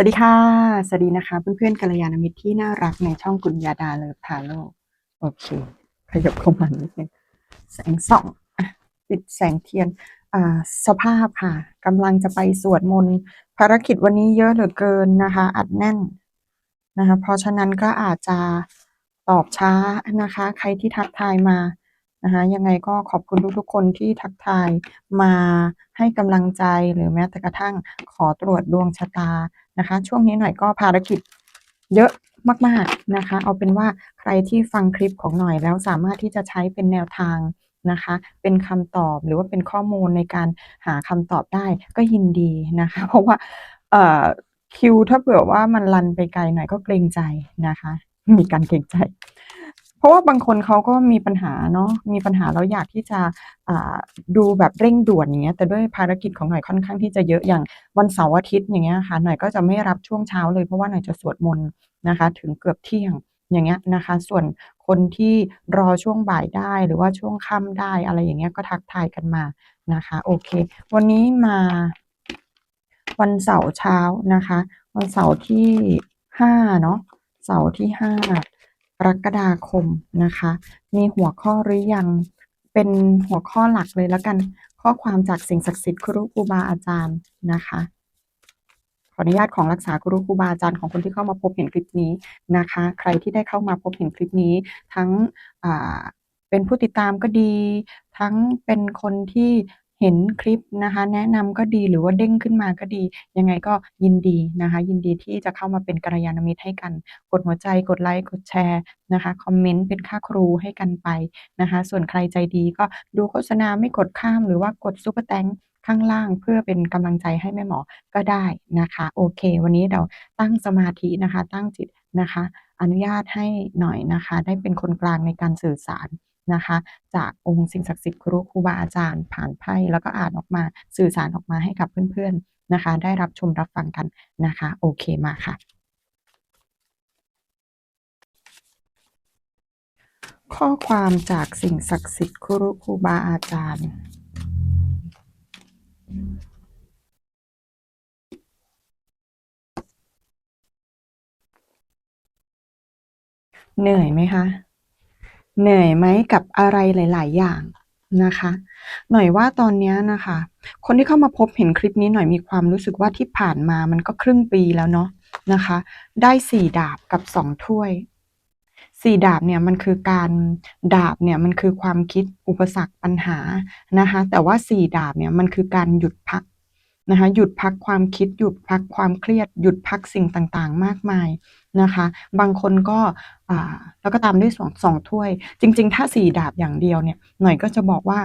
สวัสดีค่ะ สวัสดีนะคะ เพื่อนๆกัลยาณมิตรที่น่ารักในช่องกุญญาดาเลิฟทาโลกโอเค ขยับเข้ามานิดนึงแสงส่องอะติดแสงเทียนอ่าสภาพค่ะกำลังจะไปสวดมนต์ภารกิจวันนี้เยอะเหลือเกินนะคะ อัดแน่นนะคะ เพราะฉะนั้นก็อาจจะตอบช้านะคะ ใครที่ทักทายมานะคะยังไงก็ขอบคุณทุกๆคนที่ทักทายมาให้กำลังใจหรือแม้แต่กระทั่งขอตรวจดวงชะตา นะคะ ช่วงนี้หน่อยก็ภารกิจเยอะมากๆนะคะ เอาเป็นว่าใครที่ฟังคลิปของหน่อยแล้วสามารถที่จะใช้เป็นแนวทางนะคะ เป็นคำตอบหรือว่าเป็นข้อมูลในการหาคำตอบได้ก็ยินดีนะคะ เพราะว่าเอ่อคิวถ้าเผื่อว่ามันลันไปไกลหน่อยก็เกรงใจนะคะ มีการเกรงใจ เพราะว่าบางคนเขาก็มีปัญหาเนาะมีปัญหาแล้วอยากที่จะดูแบบเร่งด่วนอย่างเงี้ยแต่ด้วยภารกิจของหน่อยค่อนข้างที่จะเยอะอย่างวันเสาร์อาทิตย์อย่างเงี้ยค่ะหน่อยก็จะไม่รับช่วงเช้าเลยเพราะว่าหน่อยจะสวดมนต์นะคะ ถึงเกือบเที่ยงอย่างเงี้ยนะคะ ส่วนคนที่รอช่วงบ่ายได้หรือว่าช่วงค่ำได้อะไรอย่างเงี้ยก็ทักทายกันมานะคะ โอเค วันนี้มาวันเสาร์เช้านะคะ วันเสาร์ที่ห้าเนาะเสาร์ที่ห้า กรกฎาคมนะคะ มีหัวข้อหรือยังเป็นหัวข้อหลักเลยแล้วกัน ข้อความจากสิ่งศักดิ์สิทธิ์ครูครูบาอาจารย์นะคะขออนุญาตของรักษาครูครูบาอาจารย์ของคนที่เข้ามาพบเห็นคลิปนี้นะคะ ใครที่ได้เข้ามาพบเห็นคลิปนี้ ทั้งเป็นผู้ติดตามก็ดี ทั้งเป็นคนที่ เห็นคลิปนะคะ แนะนำก็ดีหรือว่าเด้งขึ้นมาก็ดี ยังไงก็ยินดีนะคะ ยินดีที่จะเข้ามาเป็นกัลยาณมิตรให้กัน กดหัวใจกดไลค์กดแชร์นะคะคอมเมนต์เป็นค่าครูให้กันไปนะคะ ส่วนใครใจดีก็ดูโฆษณาไม่กดข้ามหรือว่ากดซุปเปอร์แตงข้างล่างเพื่อเป็นกำลังใจให้แม่หมอก็ได้นะคะ โอเค วันนี้เราตั้งสมาธินะคะ ตั้งจิตนะคะ อนุญาตให้หน่อยนะคะ ได้เป็นคนกลางในการสื่อสาร นะคะ จากองค์สิ่งศักดิ์สิทธิ์ครูครูบาอาจารย์ผ่านไพ่แล้วก็อ่านออกมาสื่อสารออกมาให้กับเพื่อนๆนะคะ ได้รับชมรับฟังกันนะคะ โอเคมาค่ะ ข้อความจากสิ่งศักดิ์สิทธิ์ครูครูบาอาจารย์เหนื่อยไหมคะ เหนื่อยไหมกับอะไรหลาย ๆ อย่างนะคะ หน่อยว่าตอนนี้นะคะ คนที่เข้ามาพบเห็นคลิปนี้หน่อยมีความรู้สึกว่าที่ผ่านมามันก็ครึ่งปีแล้วเนาะนะคะ ได้สี่ดาบกับสองถ้วยสี่ดาบเนี่ยมันคือการดาบเนี่ยมันคือความคิดอุปสรรคปัญหานะคะ แต่ว่าสี่ดาบเนี่ยมันคือการหยุดพักนะคะหยุดพักความคิดหยุดพักความเครียด หยุดพักสิ่งต่างๆ มากมายนะคะ บางคนก็ อ่า แล้วก็ตามด้วยสองสองถ้วย จริง ๆ ถ้าสี่ดาบอย่างเดียวเนี่ยหน่อยก็จะบอกว่า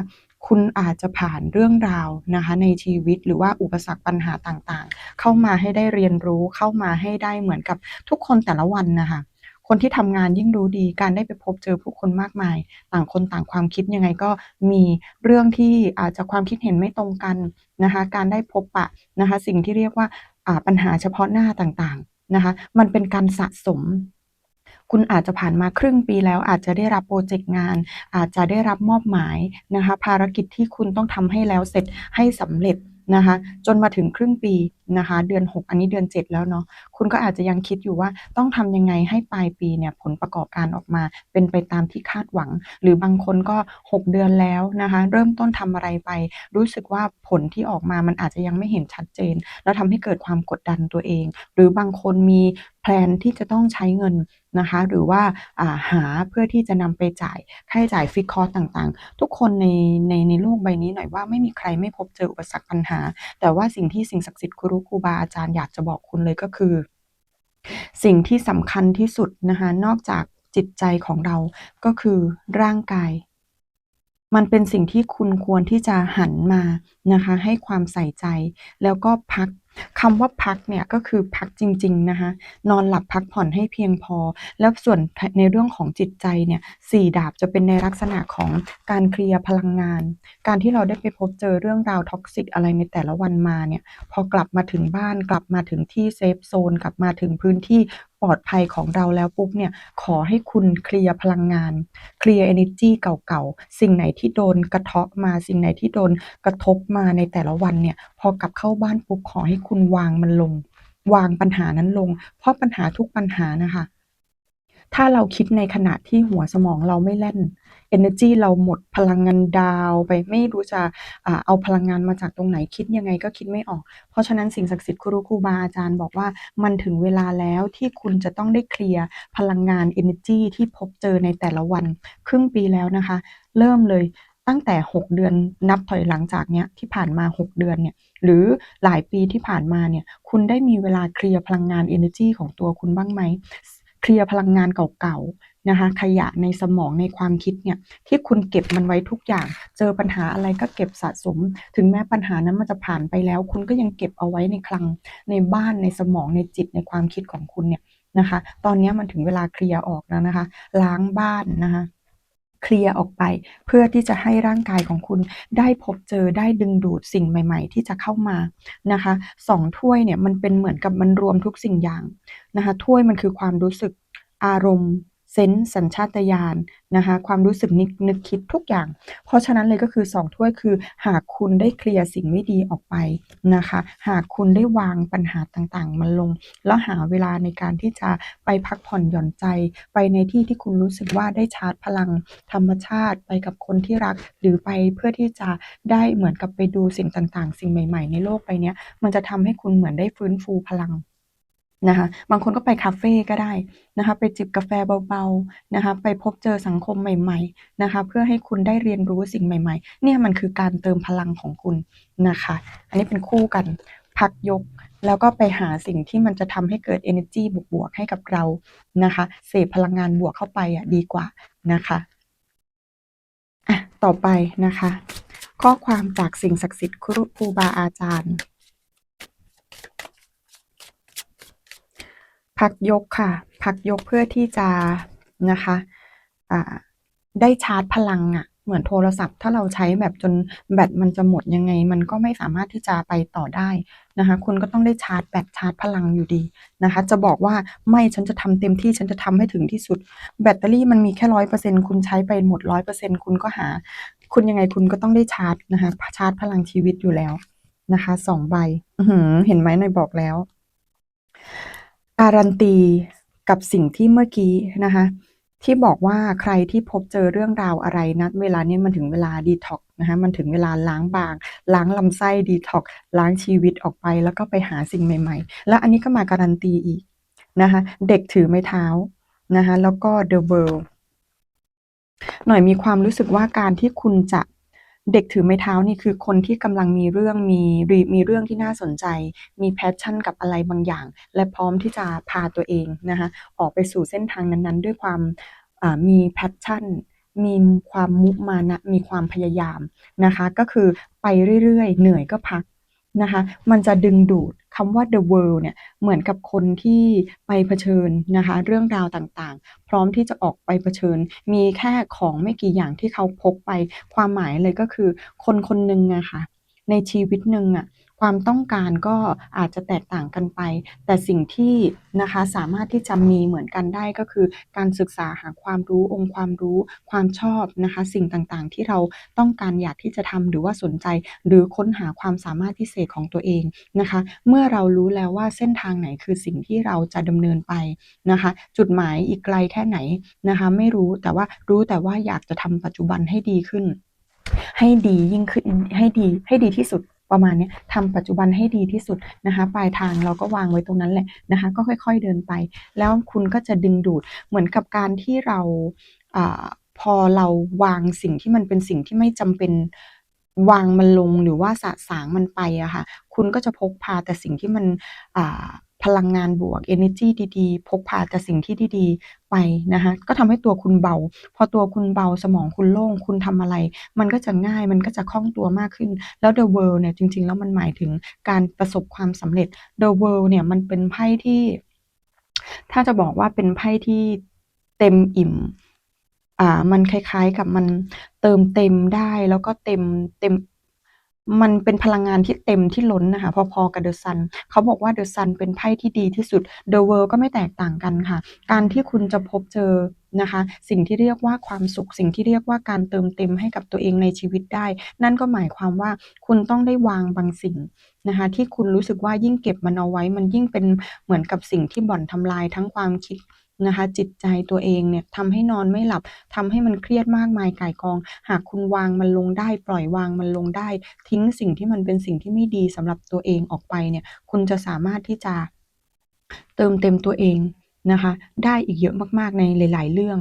คุณอาจจะผ่านเรื่องราวนะคะในชีวิตหรือว่าอุปสรรคปัญหาต่างๆ เข้ามาให้ได้เรียนรู้เข้ามาให้ได้เหมือนกับทุกคนแต่ละวันนะคะคนที่ทำงานยิ่งรู้ดีการได้ไปพบเจอผู้คนมากมาย ต่างคนต่างความคิดยังไงก็มีเรื่องที่อาจจะความคิดเห็นไม่ตรงกันนะคะ การได้พบปะนะคะ สิ่งที่เรียกว่าปัญหาเฉพาะหน้าต่างๆนะคะ มันเป็นการสะสม คุณอาจจะผ่านมาครึ่งปีแล้ว อาจจะได้รับโปรเจกต์งาน อาจจะได้รับมอบหมายนะคะภารกิจที่คุณต้องทำให้แล้วเสร็จให้สำเร็จนะคะจนมาถึงครึ่งปีนะคะเดือน 6 อันนี้เดือน 7 แล้วเนาะคุณก็อาจจะยังคิดอยู่ว่าต้องทำยังไงให้ปลายปีเนี่ยผลประกอบการออกมาเป็นไปตามที่คาดหวัง หรือบางคนก็ 6 เดือนแล้วนะคะเริ่มต้นทำอะไรไป รู้สึกว่าผลที่ออกมามันอาจจะยังไม่เห็นชัดเจน แล้วทำให้เกิดความกดดันตัวเอง หรือบางคนมี แพลนที่จะต้องใช้เงินนะคะหรือว่าาหาเพื่อที่จะนำไปจ่ายค่าใช้จ่ายฟิกคอร์สต่างๆ ทุกคนในในในโลกใบนี้หน่อยว่าไม่มีใครไม่พบเจออุปสรรคปัญหา แต่ว่าสิ่งที่สิ่งศักดิ์สิทธิ์ครูครูบาอาจารย์อยากจะบอกคุณเลยก็คือ สิ่งที่สำคัญที่สุดนะคะนอกจากจิตใจของเราก็คือร่างกายมันเป็นสิ่งที่คุณควรที่จะหันมานะคะ ให้ความใส่ใจ แล้วก็พัก คำว่าพักเนี่ยก็คือพักจริงๆนะคะนอนหลับพักผ่อนให้เพียงพอ แล้วส่วนในเรื่องของจิตใจเนี่ยสี่ดาบจะเป็นในลักษณะของการเคลียร์พลังงาน การที่เราได้ไปพบเจอเรื่องราวท็อกซิกอะไรในแต่ละวันมาเนี่ยพอกลับมาถึงบ้านกลับมาถึงที่เซฟโซนกลับมาถึงพื้นที่ ปลอดภัยของเราแล้วปุ๊บเนี่ยขอให้คุณเคลียร์พลังงาน เคลียร์เอเนจีเก่าๆ สิ่งไหนที่โดนกระเทาะมาสิ่งไหนที่โดนกระทบมาในแต่ละวันเนี่ยพอกลับเข้าบ้านปุ๊บขอให้คุณวางมันลง วางปัญหานั้นลง เพราะปัญหาทุกปัญหานะคะ ถ้าเราคิดในขณะที่หัวสมองเราไม่แล่นเอเนอร์จีเราหมดพลังงานดาวไปไม่รู้จะเอาพลังงานมาจากตรงไหนคิดยังไงก็คิดไม่ออก เพราะฉะนั้นสิ่งศักดิ์สิทธิ์ครูครูบาอาจารย์บอกว่ามันถึงเวลาแล้วที่คุณจะต้องได้เคลียร์พลังงานเอเนอร์จีที่พบเจอในแต่ละวัน ครึ่งปีแล้วนะคะ เริ่มเลยตั้งแต่ 6 เดือนนับถอยหลังจากเนี้ยที่ผ่านมา 6 เดือนเนี่ยหรือหลายปีที่ผ่านมาเนี่ยคุณได้มีเวลาเคลียร์พลังงานเอเนอร์จีของตัวคุณบ้างไหม เคลียร์พลังงานเก่าๆนะคะ ขยะในสมองในความคิดเนี่ยที่คุณเก็บมันไว้ทุกอย่าง เจอปัญหาอะไรก็เก็บสะสม ถึงแม้ปัญหานั้นมันจะผ่านไปแล้ว คุณก็ยังเก็บเอาไว้ในคลังในบ้านในสมองในจิตในความคิดของคุณเนี่ยนะคะ ตอนนี้มันถึงเวลาเคลียร์ออกแล้วนะคะ ล้างบ้านนะคะ เคลียร์ออกไป เพื่อที่จะให้ร่างกายของคุณได้พบเจอได้ดึงดูดสิ่งใหม่ ๆ ที่จะเข้ามานะคะสองถ้วยเนี่ยมันเป็นเหมือนกับมันรวมทุกสิ่งอย่างนะคะถ้วยมันคือความรู้สึกอารมณ์ เซนส์สัญชาตญาณนะคะ ความรู้สึกนึกนึกคิดทุกอย่าง เพราะฉะนั้นเลยก็คือ 2 ถ้วยคือ หากคุณได้เคลียร์สิ่งไม่ดีออกไปนะคะ หากคุณได้วางปัญหาต่างๆ มันลง แล้วหาเวลาในการที่จะไปพักผ่อนหย่อนใจ ไปในที่ที่คุณรู้สึกว่าได้ชาร์จพลังธรรมชาติไปกับคนที่รัก หรือไปเพื่อที่จะได้เหมือนกับไปดูสิ่งต่างๆ สิ่งใหม่ ๆ ในโลกใบเนี้ยมันจะทำให้คุณเหมือนได้ฟื้นฟูพลัง นะคะบางคนก็ไปคาเฟ่ก็ได้นะคะไปจิบกาแฟเบาๆนะคะไปพบเจอสังคมใหม่ๆนะคะเพื่อให้คุณได้เรียนรู้สิ่งใหม่ๆ เนี่ยมันคือการเติมพลังของคุณนะคะ อันนี้เป็นคู่กันพักยกแล้วก็ไปหาสิ่งที่มันจะทำให้เกิดเอเนอร์จีบวกๆให้กับเรานะคะเสพพลังงานบวกเข้าไปอะดีกว่านะคะอะต่อไปนะคะ ข้อความจากสิ่งศักดิ์สิทธิ์ครุครูบาอาจารย์ พักยกค่ะ พักยกเพื่อที่จะนะคะอ่าได้ชาร์จพลังอะเหมือนโทรศัพท์ถ้าเราใช้แบบจนแบตมันจะหมดยังไง มันก็ไม่สามารถที่จะไปต่อได้นะคะ คุณก็ต้องได้ชาร์จแบตชาร์จพลังอยู่ดีนะคะ จะบอกว่าไม่ฉันจะทำเต็มที่ฉันจะทำให้ถึงที่สุด แบตเตอรี่มันมีแค่100%คุณใช้ไปหมด100%คุณก็หา คุณยังไงคุณก็ต้องได้ชาร์จนะคะชาร์จพลังชีวิตอยู่แล้วนะคะ2ใบอื้อฮือเห็นไหมหน่อยบอกแล้ว การันตีกับสิ่งที่เมื่อกี้นะคะที่บอกว่าใครที่พบเจอเรื่องราวอะไรณเวลาเนี้ยมันถึงเวลาดีท็อกนะคะมันถึงเวลาล้างบาง ล้างลำไส้ดีท็อกล้างชีวิตออกไป แล้วก็ไปหาสิ่งใหม่ ๆ แล้วอันนี้ก็มาการันตีอีกนะคะเด็กถือไม้เท้านะคะแล้วก็ The World หน่อยมีความรู้สึกว่าการที่คุณจะ เด็กถือไม้เท้านี่คือคนที่กำลังมีเรื่องมีรีมีเรื่องที่น่าสนใจ มีแพชชั่นกับอะไรบางอย่าง และพร้อมที่จะพาตัวเองนะคะออกไปสู่เส้นทางนั้นๆ ด้วยความมีแพชชั่น มีความมุมานะ มีความพยายามนะคะ ก็คือไปเรื่อยๆ เหนื่อยก็พัก นะคะ มันจะดึงดูดคำว่า The World เนี่ย เหมือนกับคนที่ไปเผชิญนะคะ เรื่องราวต่างๆ พร้อมที่จะออกไปเผชิญ มีแค่ของไม่กี่อย่างที่เขาพกไป ความหมายเลยก็คือ คนคนหนึ่งอะค่ะ ในชีวิตหนึ่งอะความต้องการก็อาจจะแตกต่างกันไป แต่สิ่งที่นะคะสามารถที่จะมีเหมือนกันได้ก็คือ การศึกษาหาความรู้องค์ความรู้ ความชอบนะคะ สิ่งต่างๆ ที่เราต้องการอยากที่จะทำหรือว่าสนใจ หรือค้นหาความสามารถพิเศษของตัวเองนะคะ เมื่อเรารู้แล้วว่าเส้นทางไหนคือสิ่งที่เราจะดำเนินไปนะคะ จุดหมายอีกไกลแค่ไหนนะคะ ไม่รู้แต่ว่ารู้แต่ว่าอยากจะทำปัจจุบันให้ดีขึ้น ให้ดียิ่งขึ้นให้ดีให้ดีที่สุด ประมาณนี้ทำปัจจุบันให้ดีที่สุดนะคะปลายทางเราก็วางไว้ตรงนั้นแหละนะคะก็ค่อย ๆเดินไป แล้วคุณก็จะดึงดูดเหมือนกับการที่เราอพอเราวางสิ่งที่มันเป็นสิ่งที่ไม่จำเป็นวางมันลงหรือว่าสะสางมันไปอะค่ะคุณก็จะพกพาแต่สิ่งที่มันพลังงานบวกเอเนอร์จีดีๆ พกพาแต่สิ่งที่ดีๆ ไปนะคะก็ทำให้ตัวคุณเบา พอตัวคุณเบาสมองคุณโล่งคุณทำอะไร มันก็จะง่ายมันก็จะคล่องตัวมากขึ้น แล้ว The World เนี่ยจริง ๆ แล้วมันหมายถึงการประสบความสำเร็จ The World เนี่ยมันเป็นไพ่ที่ ถ้าจะบอกว่าเป็นไพ่ที่เต็มอิ่มอ่ามันคล้ายๆกับมันเติมเต็มได้แล้วก็เต็มเต็ม มันเป็นพลังงานที่เต็มที่ล้นนะคะ พอๆกับ The Sun เขาบอกว่า The Sun เป็นไพ่ที่ดีที่สุด The World ก็ไม่แตกต่างกันค่ะ การที่คุณจะพบเจอนะคะ สิ่งที่เรียกว่าความสุข สิ่งที่เรียกว่าการเติมเต็มให้กับตัวเองในชีวิตได้ นั่นก็หมายความว่าคุณต้องได้วางบางสิ่งนะคะที่คุณรู้สึกว่ายิ่งเก็บมันเอาไว้ มันยิ่งเป็นเหมือนกับสิ่งที่บ่อนทำลายทั้งความคิด นะคะ จิตใจตัวเองเนี่ยทำให้นอนไม่หลับทำให้มันเครียดมากมายก่ายกอง หากคุณวางมันลงได้ ปล่อยวางมันลงได้ ทิ้งสิ่งที่มันเป็นสิ่งที่ไม่ดีสำหรับตัวเองออกไปเนี่ยคุณจะสามารถที่จะเติมเต็มตัวเองนะคะ ได้อีกเยอะมากๆในหลาย ๆ เรื่อง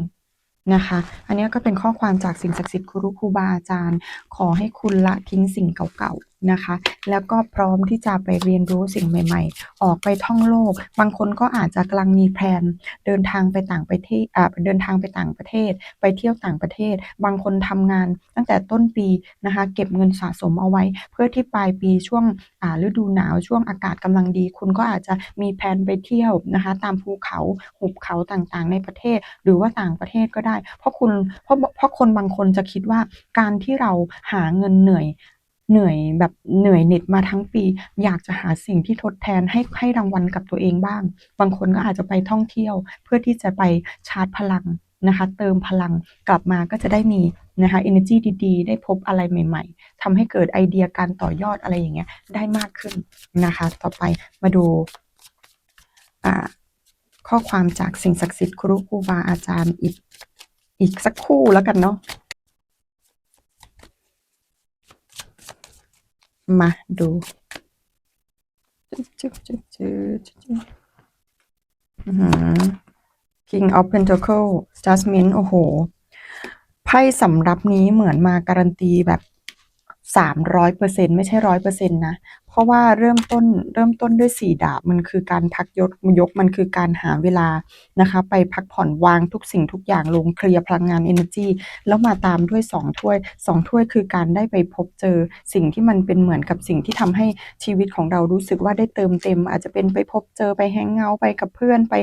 นะคะ อันนี้ก็เป็นข้อความจากสิ่งศักดิ์สิทธิ์ครูครูบาอาจารย์ ขอให้คุณละทิ้งสิ่งเก่าๆ นะคะ แล้วก็พร้อมที่จะไปเรียนรู้สิ่งใหม่ ๆ ออกไปท่องโลก บางคนก็อาจจะกำลังมีแพลนเดินทางไปต่างประเทศอ่าเดินทางไปต่างประเทศ ไปเที่ยวต่างประเทศ บางคนทำงานตั้งแต่ต้นปีนะคะ เก็บเงินสะสมเอาไว้ เพื่อที่ปลายปีช่วงอ่าฤดูหนาวช่วงอากาศกำลังดี คุณก็อาจจะมีแพลนไปเที่ยวนะคะ ตามภูเขาหุบเขาต่างๆ ในประเทศ หรือว่าต่างประเทศก็ได้ เพราะคุณเพราะเพราะคนบางคนจะคิดว่าการที่เราหาเงินเหนื่อย เหนื่อยแบบเหนื่อยเหน็ดมาทั้งปี อยากจะหาสิ่งที่ทดแทนให้ให้รางวัลกับตัวเองบ้าง บางคนก็อาจจะไปท่องเที่ยว เพื่อที่จะไปชาร์จพลังนะคะเติมพลังกลับมาก็จะได้มีนะคะ energy ดีๆ ได้พบอะไรใหม่ๆทำให้เกิดไอเดียการต่อยอดอะไรอย่างเงี้ยได้มากขึ้นนะคะ ต่อไปมาดูข้อความจากสิ่งศักดิ์สิทธิ์ครูครูบาอาจารย์อีกอีกสักคู่แล้วกันเนาะ มาดูจึ๊บจึ๊บจึ๊บจึ๊บจึ๊บอื้อหือ King of Pentacles Judgment โอ้โห ไพ่สำรับนี้เหมือนมาการันตีแบบ สามร้อยเปอร์เซ็นไม่ใช่ร้อยเปอร์เซ็นต์นะ เพราะว่าเริ่มต้นเริ่มต้นด้วยสี่ดาบมันคือการพักยศยกมันคือการหาเวลานะคะ ไปพักผ่อนวางทุกสิ่งทุกอย่างลงเคลียร์พลังงาน energy แล้วมาตามด้วยสองถ้วยสองถ้วยคือการได้ไปพบเจอสิ่งที่มันเป็นเหมือนกับสิ่งที่ทำให้ชีวิตของเรารู้สึกว่าได้เติมเต็ม อาจจะเป็นไปพบเจอไปแฮงเอาไปกับเพื่อนไป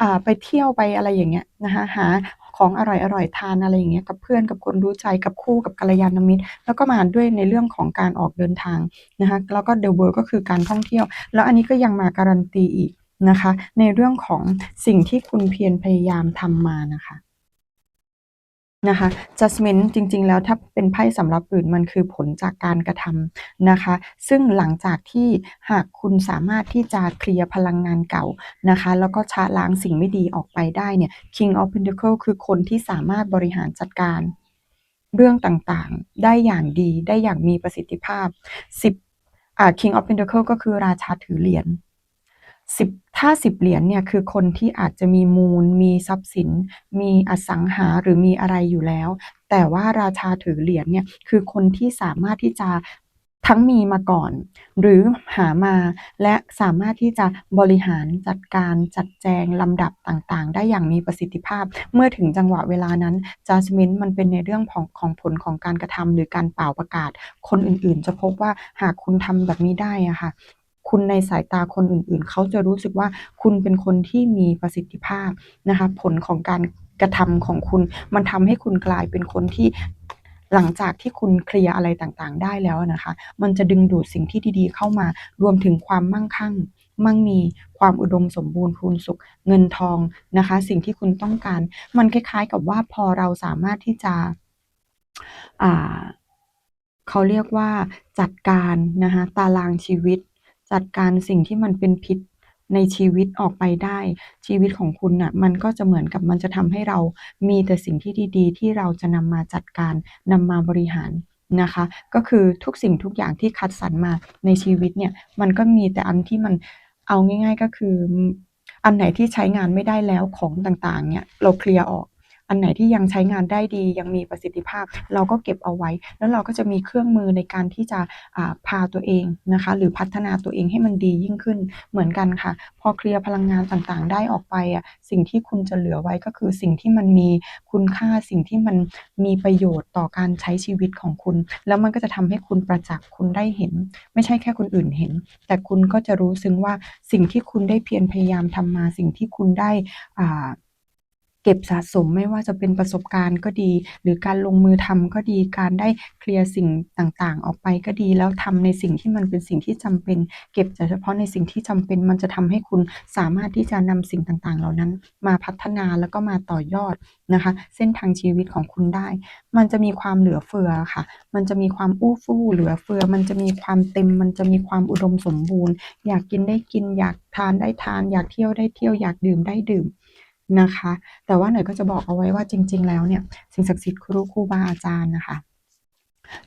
อ่าไปเที่ยวไปอะไรอย่างเงี้ยนะคะหา ของอร่อยๆทานอะไรอย่างเงี้ยกับเพื่อนกับคนรู้ใจกับคู่กับกัลยาณมิตร แล้วก็มาด้วยในเรื่องของการออกเดินทางนะคะแล้วก็ The World ก็คือการท่องเที่ยว แล้วอันนี้ก็ยังมาการันตีอีกนะคะ ในเรื่องของสิ่งที่คุณเพียรพยายามทำมานะคะ นะคะ judgment จริง ๆ แล้วถ้าเป็นไพ่สำหรับอื่นมันคือผลจากการกระทำนะคะ ซึ่งหลังจากที่หากคุณสามารถที่จะเคลียร์พลังงานเก่านะคะ แล้วก็ชะล้างสิ่งไม่ดีออกไปได้เนี่ย King of Pentacle คือคนที่สามารถบริหารจัดการเรื่องต่างๆ ได้อย่างดีได้อย่างมีประสิทธิภาพ 10อ่า King of Pentacle ก็คือราชาถือเหรียญ สิบถ้าสิบเหรียญเนี่ยคือคนที่อาจจะมีมูล มีทรัพย์สิน มีอสังหาหรือมีอะไรอยู่แล้ว แต่ว่าราชาถือเหรียญเนี่ยคือคนที่สามารถที่จะทั้งมีมาก่อน หรือหามาและสามารถที่จะบริหารจัดการจัดแจงลำดับต่างๆ ได้อย่างมีประสิทธิภาพ เมื่อถึงจังหวะเวลานั้น judgment มันเป็นในเรื่องของของผลของการกระทำหรือการเป่าประกาศ คนอื่นๆ จะพบว่าหากคุณทำแบบนี้ได้อะค่ะ คุณในสายตาคนอื่นๆ เขาจะรู้สึกว่าคุณเป็นคนที่มีประสิทธิภาพนะคะผลของการกระทำของคุณ มันทำให้คุณกลายเป็นคนที่หลังจากที่คุณเคลียร์อะไรต่างๆ ได้แล้วนะคะ มันจะดึงดูดสิ่งที่ดีๆ เข้ามารวมถึงความมั่งคั่ง มั่งมี ความอุดมสมบูรณ์พูนสุข เงินทองนะคะ สิ่งที่คุณต้องการ มันคล้ายๆ กับว่าพอเราสามารถที่จะเขาเรียกว่าจัดการนะคะตารางชีวิต จัดการสิ่งที่มันเป็นพิษในชีวิตออกไปได้ ชีวิตของคุณน่ะมันก็จะเหมือนกับมันจะทำให้เรามีแต่สิ่งที่ดี ๆ ที่เราจะนำมาจัดการนำมาบริหารนะคะ ก็คือทุกสิ่งทุกอย่างที่คัดสรรมาในชีวิตเนี่ยมันก็มีแต่อันที่มันเอาง่าย ๆ ก็คือ อันไหนที่ใช้งานไม่ได้แล้วของต่างๆเนี่ยเราเคลียร์ออก อันไหนที่ยังใช้งานได้ดี ยังมีประสิทธิภาพ เราก็เก็บเอาไว้ แล้วเราก็จะมีเครื่องมือในการที่จะอ่าพาตัวเองนะคะ หรือพัฒนาตัวเองให้มันดียิ่งขึ้นเหมือนกันค่ะ พอเคลียร์พลังงานต่างๆ ได้ออกไปอะสิ่งที่คุณจะเหลือไว้ก็คือสิ่งที่มันมีคุณค่าสิ่งที่มันมีประโยชน์ต่อการใช้ชีวิตของคุณ แล้วมันก็จะทำให้คุณประจักษ์คุณได้เห็น ไม่ใช่แค่คนอื่นเห็น แต่คุณก็จะรู้ซึ้งว่าสิ่งที่คุณได้เพียรพยายามทำมาสิ่งที่คุณได้อ่า ก็บสะสมไม่ว่าจะเป็นประสบการณ์ก็ดี หรือการลงมือทำก็ดีการได้เคลียร์สิ่งต่างๆ ออกไปก็ดี แล้วทำในสิ่งที่มันเป็นสิ่งที่จำเป็น เก็บเฉพาะในสิ่งที่จำเป็นมันจะทำให้คุณสามารถที่จะนำสิ่งต่างๆ เหล่านั้น มาพัฒนาแล้วก็มาต่อยอดนะคะ เส้นทางชีวิตของคุณได้ มันจะมีความเหลือเฟือค่ะ มันจะมีความอู้ฟู่เหลือเฟือ มันจะมีความเต็ม มันจะมีความอุดมสมบูรณ์ อยากกินได้กิน อยากทานได้ทาน อยากเที่ยวได้เที่ยว อยากดื่มได้ดื่ม นะคะ แต่ว่าหน่อยก็จะบอกเอาไว้ว่าจริง ๆ แล้วเนี่ยสิ่งศักดิ์สิทธิ์ครูครูบาอาจารย์นะคะ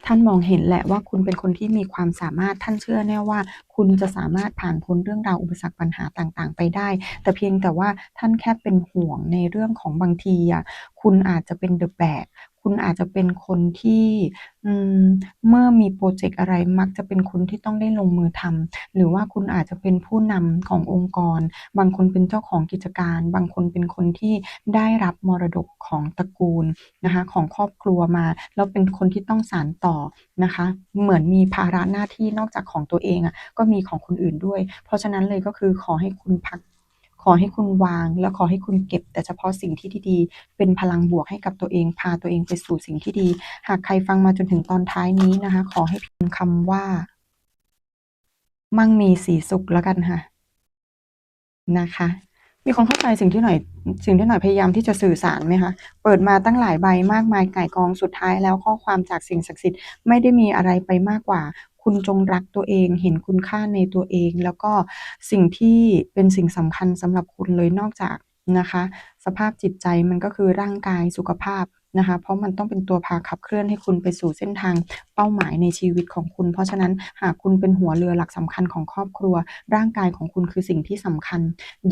ท่านมองเห็นแหละว่าคุณเป็นคนที่มีความสามารถท่านเชื่อแน่ว่า คุณจะสามารถผ่านพ้นเรื่องราวอุปสรรคปัญหาต่างๆ ไปได้ แต่เพียงแต่ว่าท่านแค่เป็นห่วงในเรื่องของบางทีอะคุณอาจจะเป็นเดอะแบก คุณอาจจะเป็นคนที่มเมื่อมีพรเจกต์อะไรมักจะเป็นคนที่ต้องได้ลงมือทำหรือว่าคุณอาจจะเป็นผู้นำขององค์กร บางคนเป็นเจ้าของกิจการ บางคนเป็นคนที่ได้รับมรดกของตระกูลนะคะของครอบครัวมา แล้วเป็นคนที่ต้องสานต่อนะคะ เหมือนมีภาระหน้าที่นอกจากของตัวเองอะก็มีของคนอื่นด้วย เพราะฉะนั้นเลยก็คือขอให้คุณพัก ขอให้คุณวาง แล้วขอให้คุณเก็บ แต่เฉพาะสิ่งที่ดีๆ เป็นพลังบวกให้กับตัวเอง พาตัวเองไปสู่สิ่งที่ดี หากใครฟังมาจนถึงตอนท้ายนี้นะคะ ขอให้พิมพ์คำว่า มั่งมีสีสุขแล้วกันค่ะ นะคะ มีคนเข้าใจสิ่งที่หน่อย สิ่งที่หน่อยพยายามที่จะสื่อสารไหมคะ เปิดมาตั้งหลายใบมากมายไก่กองสุดท้ายแล้วข้อความจากสิ่งศักดิ์สิทธิ์ไม่ได้มีอะไรไปมากกว่า คุณจงรักตัวเอง เห็นคุณค่าในตัวเอง แล้วก็สิ่งที่เป็นสิ่งสำคัญสำหรับคุณเลยนอกจากนะคะ สภาพจิตใจมันก็คือร่างกายสุขภาพ นะคะ เพราะมันต้องเป็นตัวพาขับเคลื่อนให้คุณไปสู่เส้นทางเป้าหมายในชีวิตของคุณ เพราะฉะนั้นหากคุณเป็นหัวเรือหลักสำคัญของครอบครัว ร่างกายของคุณคือสิ่งที่สำคัญ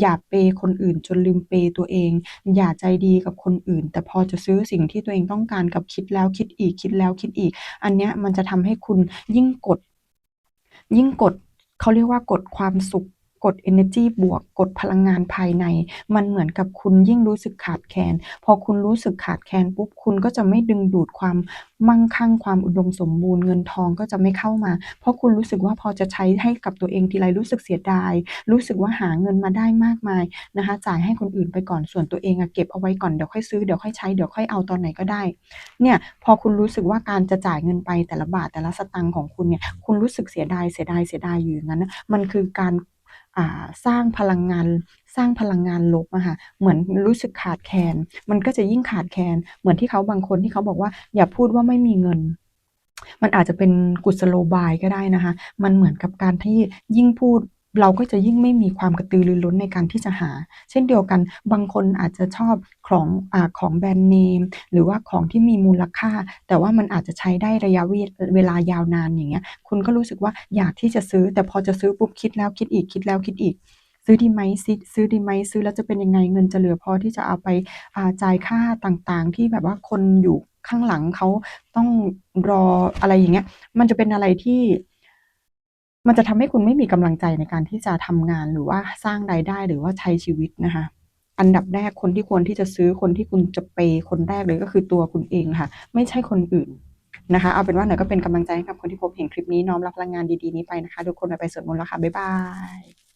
อย่าเปย์คนอื่นจนลืมเปย์ตัวเอง อย่าใจดีกับคนอื่น แต่พอจะซื้อสิ่งที่ตัวเองต้องการกับคิดแล้วคิดอีกคิดแล้วคิดอีก อันเนี้ยมันจะทำให้คุณยิ่งกด ยิ่งกดเขาเรียกว่ากดความสุข กดเอเนอร์จีบวก กดพลังงานภายใน มันเหมือนกับคุณยิ่งรู้สึกขาดแคลน พอคุณรู้สึกขาดแคลนปุ๊บ คุณก็จะไม่ดึงดูดความมั่งคั่ง ความอุดมสมบูรณ์ เงินทองก็จะไม่เข้ามา เพราะคุณรู้สึกว่าพอจะใช้ให้กับตัวเองทีไรรู้สึกเสียดาย รู้สึกว่าหาเงินมาได้มากมายนะคะ จ่ายให้คนอื่นไปก่อน ส่วนตัวเองอะเก็บเอาไว้ก่อน เดี๋ยวค่อยซื้อ เดี๋ยวค่อยใช้ เดี๋ยวค่อยเอาตอนไหนก็ได้ เนี่ย พอคุณรู้สึกว่าการจะจ่ายเงินไปแต่ละบาทแต่ละสตางค์ของคุณเนี่ย คุณรู้สึกเสียดาย เสียดาย เสียดายอยู่อย่างนั้นนะมันคือการ สร้างพลังงานสร้างพลังงานลบอะค่ะเหมือนรู้สึกขาดแคลนมันก็จะยิ่งขาดแคลนเหมือนที่เขาบางคนที่เขาบอกว่า อย่าพูดว่าไม่มีเงิน มันอาจจะเป็นกุศโลบายก็ได้นะคะ มันเหมือนกับการที่ยิ่งพูด เราก็จะยิ่งไม่มีความกระตือรือร้นในการที่จะหา เช่นเดียวกันบางคนอาจจะชอบของอของแบรนด์เนมหรือว่าของที่มีมูลค่า แต่ว่ามันอาจจะใช้ได้ระยะเวลายาวนานอย่างเงี้ยคุณก็รู้สึกว่าอยากที่จะซื้อ แต่พอจะซื้อปุ๊บคิดแล้วคิดอีกคิดแล้วคิดอีกซื้อดีไหมซิซื้อดีไหมซื้อแล้วจะเป็นยังไงเงินจะเหลือพอที่จะเอาไปาจ่ายค่าต่างๆ ที่แบบว่าคนอยู่ข้างหลังเขาต้องรออะไรอย่างเงี้ย มันจะเป็นอะไรที่ มันจะทำให้คุณไม่มีกำลังใจในการที่จะทำงานหรือว่าสร้างรายได้หรือว่าใช้ชีวิตนะคะ อันดับแรกคนที่ควรที่จะซื้อคนที่คุณจะเปย์คนแรกเลยก็คือตัวคุณเองค่ะ ไม่ใช่คนอื่นนะคะ เอาเป็นว่าหน่อยก็เป็นกำลังใจให้กับคนที่พบเห็นคลิปนี้น้อมรับพลังงานดีๆนี้ไปนะคะทุกคนไปสวดมนต์แล้วค่ะบ๊ายบาย